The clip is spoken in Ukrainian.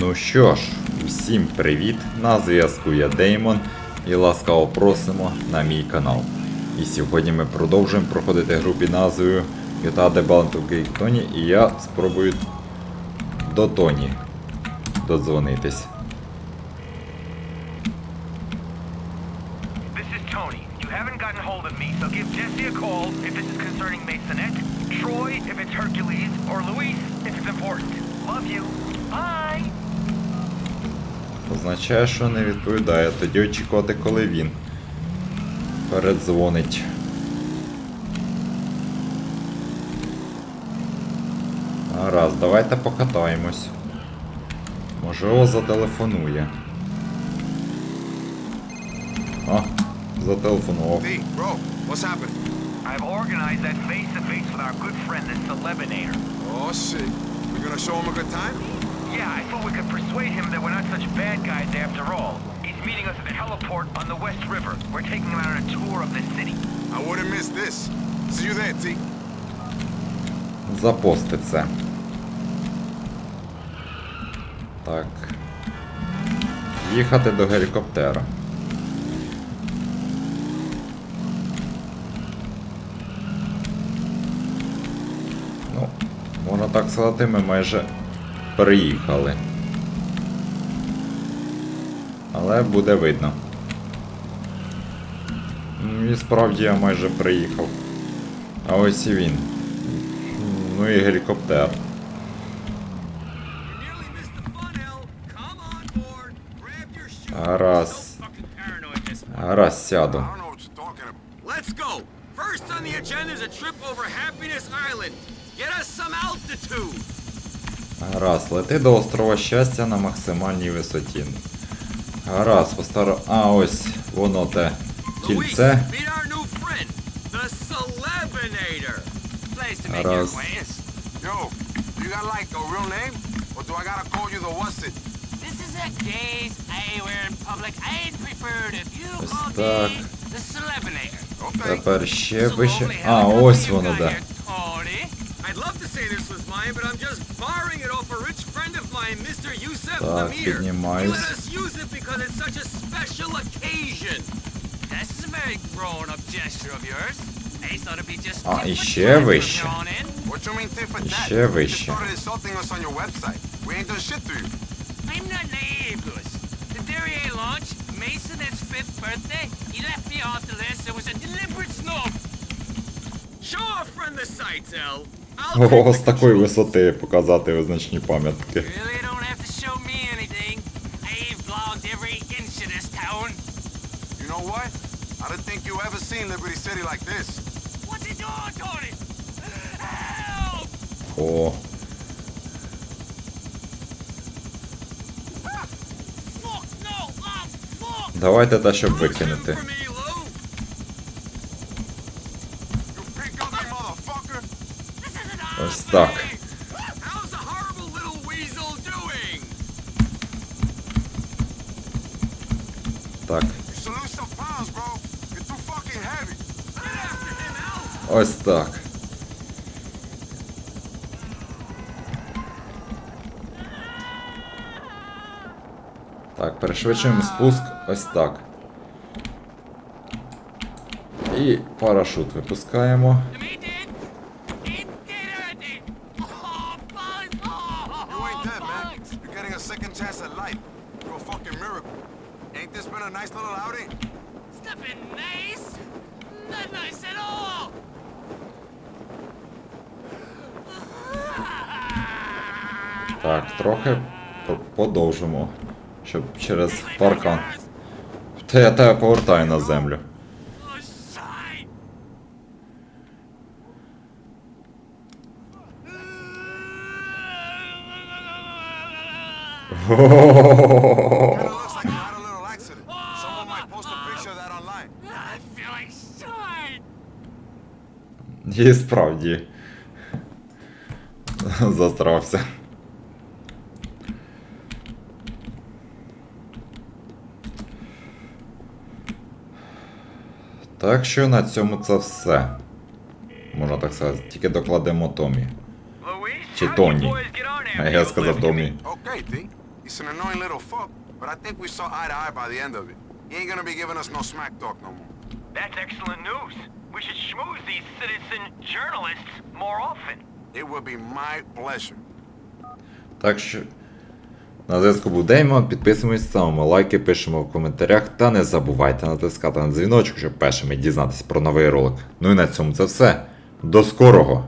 Ну що ж, всім привіт! На зв'язку я Деймон і ласкаво просимо на мій канал. І сьогодні ми продовжуємо проходити гру під назвою GTA The Bound of Great Tony і я спробую до Тоні додзвонитись. Hercules, or Luis if it's important. Love you. Bye. Означає, що не відповідає. Тоді очікувати, коли він передзвонить. Гаразд, давайте покатаємось. Можливо, зателефонує. О, зателефонував. D, bro, what's happening? I've organized that face-to-face with our good friend, the Celebinator. Oh shit. We gonna show him a good time? Yeah, I thought we could him that we're not such bad guys after all. He's meeting us at the heliport on the West River. We're taking him out on a tour of the city. I wouldn't miss this. See you there, T. Запости це. Так. Їхати до гелікоптера. Ну, можна так сказати, ми майже приїхали. Але буде видно. Ну, І справді я майже приїхав. А ось і він. Ну і гелікоптер. Гаразд. Гаразд сяду. Let's go. First on the agenda is a trip over Happiness Island. Get us some altitude. Гаразд, лети до острова щастя на максимальній висоті. Гаразд, постара. А, ось воно те Luis, кільце. meet our new friend, the Celebinator. Pleased to make your Раз. acquaintance. Yo, you got like a real name? Or do I gotta call you the what's it? This is a case anywhere in public. I'd prefer it if you Ось called так. me the Celebinator. Okay. Тепер ще вище. А, ось воно де. Так, Lamir. He піднімаюсь. let us use it because it's such a special occasion. This is a very grown-up gesture of yours. I thought it'd be just А, tit і for ще tat from вище. here on in. What you mean tit for І tat? ще You just вище. started insulting us on your website. We ain't done shit to you. I'm not naive, Louis. The Derriere launch, Masonette's fifth birthday, he left me off the list. It was a deliberate snub. Show our friend the sights, L. Ого, з такої висоти показати визначні пам'ятки. О, Fuck, no! Oh, fuck! давайте та щоб викинути. Ось так. Так, ось так. Так, перешвидшуємо спуск ось так. І парашут випускаємо. Been a nice little outing? Stepping nice. Not nice at all. Так, трохи подовжимо, щоб через паркан. Та я тебе повертаю на землю. That online. I feel like shite. І справді. Застрався. Так що на цьому це все. Можна так сказати, тільки докладемо Томі. Чи Тоні. А я сказав? Томі. Okay, D. He's an annoying little fuck, but I think we saw eye to eye by the end of it. He ain't gonna be giving us no smack talk no more. That's excellent news. We should schmooze these citizen journalists more often. It will be my pleasure. Так що на зв'язку був Деймон, підписуємось, ставимо лайки, пишемо в коментарях та не забувайте натискати на дзвіночок, щоб першими дізнатися про новий ролик. Ну і на цьому це все. До скорого!